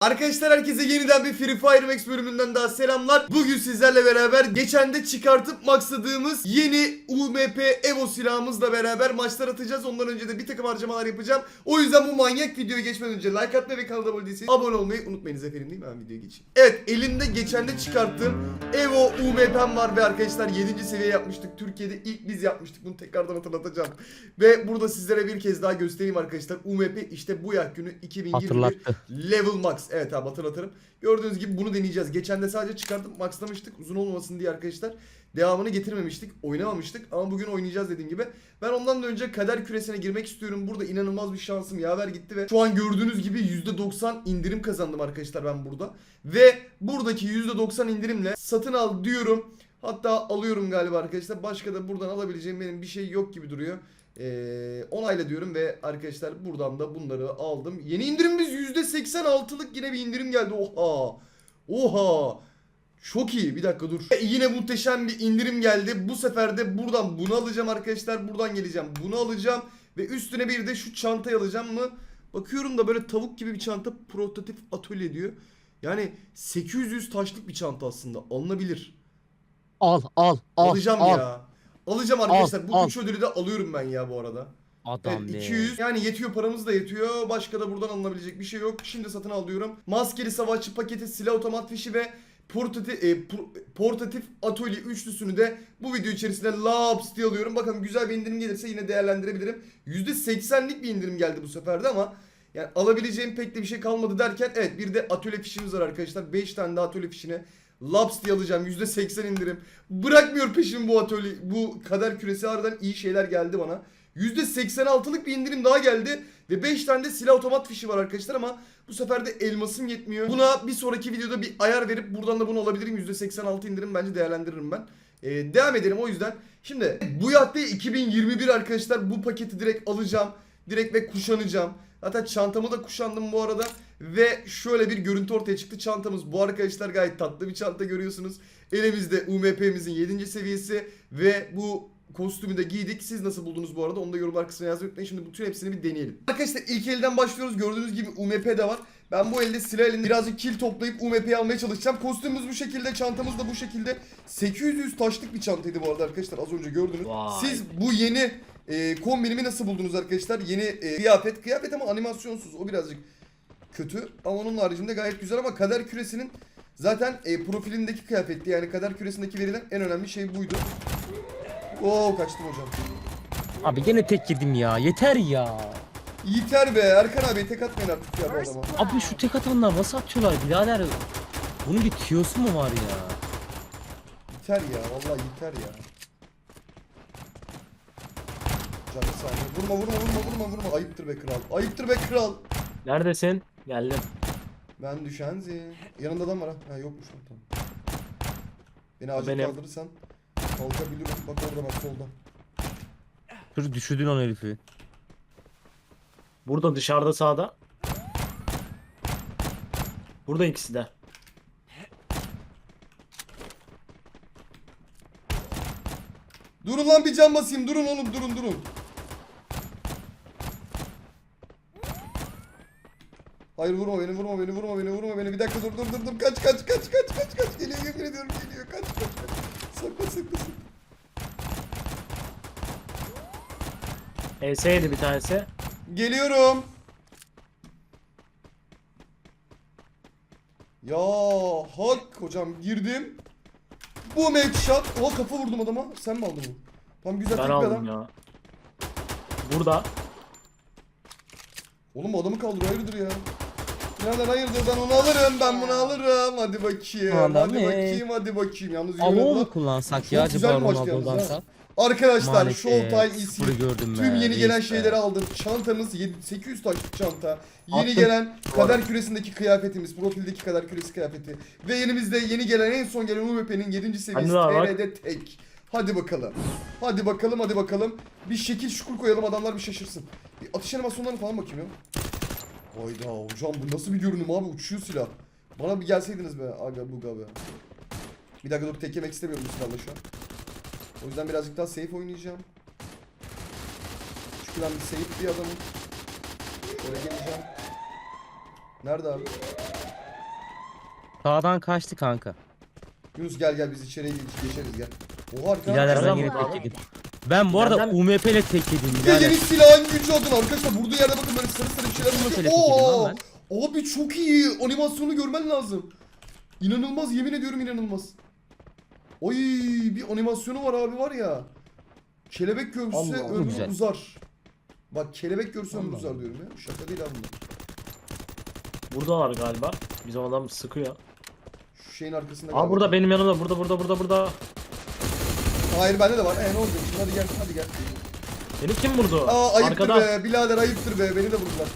Arkadaşlar herkese yeniden bir Free Fire Max bölümünden daha selamlar. Bugün sizlerle beraber geçen de çıkartıp maksadığımız yeni UMP Evo silahımızla beraber maçlar atacağız. Ondan önce de bir takım harcamalar yapacağım. O yüzden bu manyak videoya geçmeden önce like atmayı ve kanala abone değilseniz abone olmayı unutmayınız efendim değil mi? Ben videoya geçeyim. Evet elimde geçen de çıkarttığım Evo UMP'm var ve arkadaşlar 7. seviye yapmıştık. Türkiye'de ilk biz yapmıştık. Bunu tekrardan hatırlatacağım. Ve burada sizlere bir kez daha göstereyim arkadaşlar. UMP işte bu yak günü 2021 Hatırlattı. Level Max. Evet abi hatırlatırım. Gördüğünüz gibi bunu deneyeceğiz. Geçen de sadece çıkartıp maxlamıştık. Uzun olmasın diye arkadaşlar. Devamını getirmemiştik. Oynamamıştık. Ama bugün oynayacağız dediğim gibi. Ben ondan da önce kader küresine girmek istiyorum. Burada inanılmaz bir şansım yaver gitti ve şu an gördüğünüz gibi %90 indirim kazandım arkadaşlar ben burada. Ve buradaki %90 indirimle satın al diyorum. Hatta alıyorum galiba arkadaşlar. Başka da buradan alabileceğim benim bir şey yok gibi duruyor. Ee, onayla diyorum ve arkadaşlar buradan da bunları aldım. Yeni indirimimiz %86'lık yine bir indirim geldi. Oha. Oha. Çok iyi. Bir dakika dur. E, Yine muhteşem bir indirim geldi. Bu sefer de buradan bunu alacağım arkadaşlar. Buradan geleceğim. Bunu alacağım. Ve üstüne bir de şu çantayı alacağım mı? Bakıyorum da böyle tavuk gibi bir çanta prototip atölye diyor. Yani 800 taşlık bir çanta aslında. Alınabilir. Al al al. Alacağım al. ya. Alacağım arkadaşlar. Bu al. üç ödülü de alıyorum ben ya bu arada. Adam Evet be. 200 yani yetiyor paramız da yetiyor. Başka da buradan alınabilecek bir şey yok. Şimdi satın alıyorum. Maskeli savaşçı paketi, silah otomat fişi ve portatif, e, por- portatif atölye üçlüsünü de bu video içerisinde laps diye alıyorum. Bakalım güzel bir indirim gelirse yine değerlendirebilirim. %80'lik bir indirim geldi bu sefer de ama yani alabileceğim pek de bir şey kalmadı derken evet bir de atölye fişimiz var arkadaşlar. 5 tane daha atölye fişine laps diye alacağım. %80 indirim. Bırakmıyor peşim bu atölye. Bu kader küresi harbiden iyi şeyler geldi bana. %86'lık bir indirim daha geldi. Ve 5 tane de silah otomat fişi var arkadaşlar ama bu sefer de elmasım yetmiyor. Buna bir sonraki videoda bir ayar verip buradan da bunu alabilirim. %86 indirim bence değerlendiririm ben. Ee, devam edelim o yüzden. Şimdi bu yahte 2021 arkadaşlar bu paketi direkt alacağım. Direkt ve kuşanacağım. Zaten çantamı da kuşandım bu arada. Ve şöyle bir görüntü ortaya çıktı. Çantamız bu arkadaşlar gayet tatlı bir çanta görüyorsunuz. Elimizde UMP'mizin 7. seviyesi ve bu kostümü de giydik. Siz nasıl buldunuz bu arada? Onu da yorumlar kısmına yazmayı unutmayın. Şimdi bütün hepsini bir deneyelim. Arkadaşlar ilk elden başlıyoruz. Gördüğünüz gibi UMP de var. Ben bu elde silah elinde birazcık kill toplayıp UMP'yi almaya çalışacağım. Kostümümüz bu şekilde, çantamız da bu şekilde. 800 taşlık bir çantaydı bu arada arkadaşlar. Az önce gördünüz. Vay. Siz bu yeni e, kombinimi nasıl buldunuz arkadaşlar? Yeni e, kıyafet. Kıyafet ama animasyonsuz. O birazcık kötü. Ama onun haricinde gayet güzel ama kader küresinin zaten e, profilindeki kıyafetti. Yani kader küresindeki verilen en önemli şey buydu. Oo kaçtım hocam. Abi gene tek girdim ya. Yeter ya. Yeter be Erkan abi tek atmayın artık ya bu adama. Abi şu tek atanlar nasıl atıyorlar birader? Bunun bir tiyosu mu var ya? Yeter ya vallahi yeter ya. Canı saniye. Vurma vurma vurma vurma vurma. Ayıptır be kral. Ayıptır be kral. Neredesin? Geldim. Ben düşen zi. Yanında adam var ha. Ha yokmuş lan tamam. Beni acil Benim. kaldırırsan kalkabilirim. Bak orada bak solda. Dur düşürdün o herifi. Burada dışarıda sağda. Burada ikisi de. Durun lan bir can basayım. Durun oğlum durun durun. Hayır vurma beni vurma beni vurma beni vurma beni. Bir dakika dur dur dur dur. Kaç kaç kaç kaç kaç kaç. Geliyor yemin ediyorum geliyor. Kaç kaç kaç. Sakla sakla sakla. ES'ydi bir tanesi. Geliyorum. Ya hak hocam girdim. Bu headshot. Oha kafa vurdum adama. Sen mi aldın bunu? Tam güzel Ben tek aldım adam. ya. Burada. Oğlum bu adamı kaldırıyor hayırdır ya. Nereden hayırdır ben onu alırım ben bunu alırım hadi bakayım Adam hadi ne? bakayım hadi bakayım yalnız Alo mu kullansak Çok ya acaba güzel yalnız Ronaldo'dansa? ha. Arkadaşlar Maalesef, Showtime sıfırı EC gördüm tüm yeni reis gelen be. şeyleri aldım. Çantamız yedi- 800 taşlık çanta. Yeni Attım. gelen kader küresindeki kıyafetimiz, profildeki kader küresi kıyafeti. Ve yenimizde yeni gelen en son gelen UMP'nin 7. seviyesi Hadi lan bak. TR'de tek. Hadi bakalım. Hadi bakalım hadi bakalım. Bir şekil şukul koyalım adamlar bir şaşırsın. Bir atış animasyonlarına falan bakayım ya. Hayda hocam bu nasıl bir görünüm abi uçuyor silah. Bana bir gelseydiniz be aga buga be. Bir dakika dur tek yemek istemiyorum bu silahla şu an. O yüzden birazcık daha safe oynayacağım. Çünkü ben bir safe bir adamım. Şöyle geleceğim. Nerede abi? Sağdan kaçtı kanka. Yunus gel gel biz içeriye geç- geçeriz gel. Oha arkadaşlar. Nereden yine tek yedim. Ben bu arada Nereden? UMP ile tek yedim Bir de yeni silahın gücü adına arkadaşlar vurduğu yerde bakın böyle sarı sarı bir şeyler Oo! lan Abi çok iyi. Animasyonu görmen lazım. İnanılmaz yemin ediyorum inanılmaz. Oy bir animasyonu var abi var ya. Kelebek görse ömrü uzar. Bak kelebek görse ömrü uzar diyorum ya. Şaka değil abi. bunlar. Buradalar galiba. Bizim adam sıkıyor. Şu şeyin arkasında. Aa burada benim yanımda. Burada burada burada burada. Hayır bende de var. E ne olacak şimdi hadi gel hadi gel. Beni kim vurdu? Aa ayıptır Arkada. be birader ayıptır be beni de vurdular.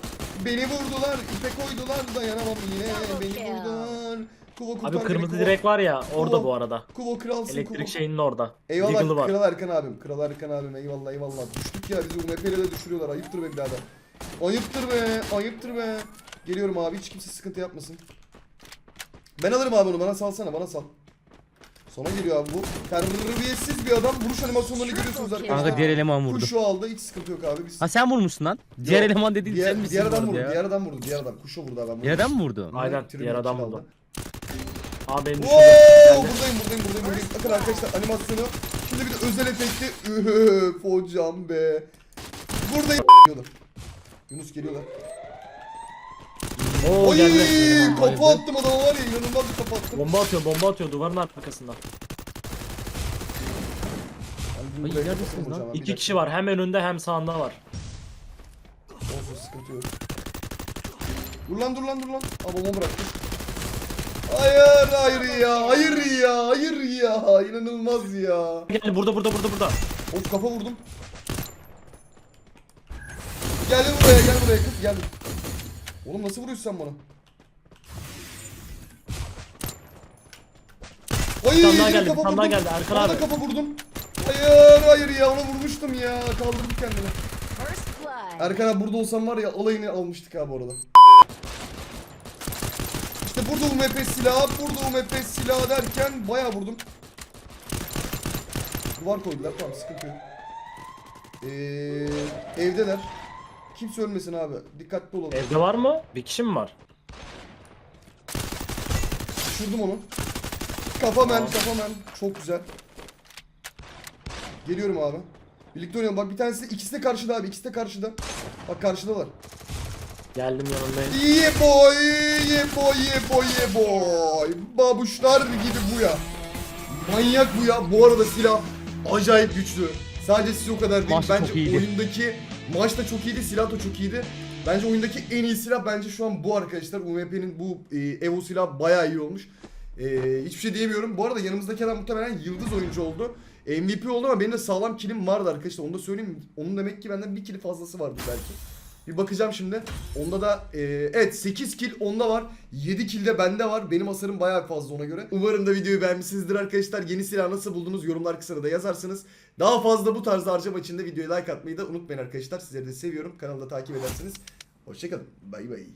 Beni vurdular ipe koydular dayanamam yine beni vurdular. Kuvo kurtar Abi beni, kırmızı Kuvo. direk var ya orada Kuvo. bu arada. Kuvo kralsın Elektrik Kuvo. şeyinin orada. Eyvallah Deagle'ı var. Kral Erkan abim. Kral Erkan abim eyvallah eyvallah. Düştük ya bizi UMP ile de düşürüyorlar. Ayıptır be birader. Ayıptır be. Ayıptır be. Geliyorum abi hiç kimse sıkıntı yapmasın. Ben alırım abi onu bana salsana bana sal. Sonra geliyor abi bu. Terbiyesiz bir adam. Vuruş animasyonlarını görüyorsunuz arkadaşlar. Kanka diğer eleman vurdu. Kuşu aldı hiç sıkıntı yok abi. Biz... Ha sen vurmuşsun lan. Diğer Yok, eleman dediğin diğer, sen misin diğer bu adam arada vurdu. ya? Diğer adam vurdu. Diğer adam. Kuşu vurdu adam. Diğer adam mı vurdu? Aynen, diğer adam aldı. Aa beni düşürdü. Oo, Geldi. buradayım buradayım buradayım buradayım. Bakın arkadaşlar animasyonu. Şimdi bir de özel efekti. Ühüp hocam be. Buradayım. Geliyorlar. Yunus geliyorlar. Oo Oy geldi. kafa attım adama var ya inanılmaz bir kafa attım. Bomba atıyor bomba atıyor duvarın arkasında. Ben Ay, buraya neredesiniz lan? hocam, bir İki dakika. kişi var hem önünde hem sağında var. Olsun sıkıntı yok. Dur lan dur lan dur lan. Aa bomba bıraktım. Hayır hayır ya hayır ya hayır ya inanılmaz ya. Gel burada burada burada burada. Of kafa vurdum. Gel buraya gel buraya kız gel. Oğlum nasıl vuruyorsun sen bana? Ay tane daha geldi, tane daha geldi. Erkan abi. kafa vurdum. Hayır hayır ya ona vurmuştum ya. Kaldırdım blood. Erkan abi burada olsam var ya alayını almıştık abi orada. İşte burada UMP silahı, burada UMP silahı derken bayağı vurdum. Duvar koydular tamam sıkıntı yok. Ee, evdeler. Kimse ölmesin abi. Dikkatli olalım. Evde var mı? Bir kişi mi var? Düşürdüm onu. Kafamen, Tamam. kafamen. Çok güzel. Geliyorum abi. Birlikte oynayalım. Bak bir tanesi ikisi de karşıda abi. ikisi de karşıda. Bak karşıdalar. Geldim yanındayım. Yeah boy, yeah boy, yeah boy, yeah boy. Babuşlar gibi bu ya. Manyak bu ya. Bu arada silah acayip güçlü. Sadece siz o kadar değil. Maç bence iyiydi. oyundaki maç da çok iyiydi, silah da çok iyiydi. Bence oyundaki en iyi silah bence şu an bu arkadaşlar. UMP'nin bu e, Evo silahı bayağı iyi olmuş. E, hiçbir şey diyemiyorum. Bu arada yanımızdaki adam muhtemelen yıldız oyuncu oldu. MVP oldu ama benim de sağlam kilim vardı arkadaşlar. Onu da söyleyeyim. Onun demek ki benden bir kili fazlası vardı belki. Bir bakacağım şimdi. Onda da e, evet 8 kill onda var. 7 kill de bende var. Benim hasarım bayağı fazla ona göre. Umarım da videoyu beğenmişsinizdir arkadaşlar. Yeni silah nasıl buldunuz yorumlar kısmına da yazarsınız. Daha fazla bu tarzda harcama için de videoya like atmayı da unutmayın arkadaşlar. Sizleri de seviyorum. Kanalda takip edersiniz. Hoşçakalın. Bay bay.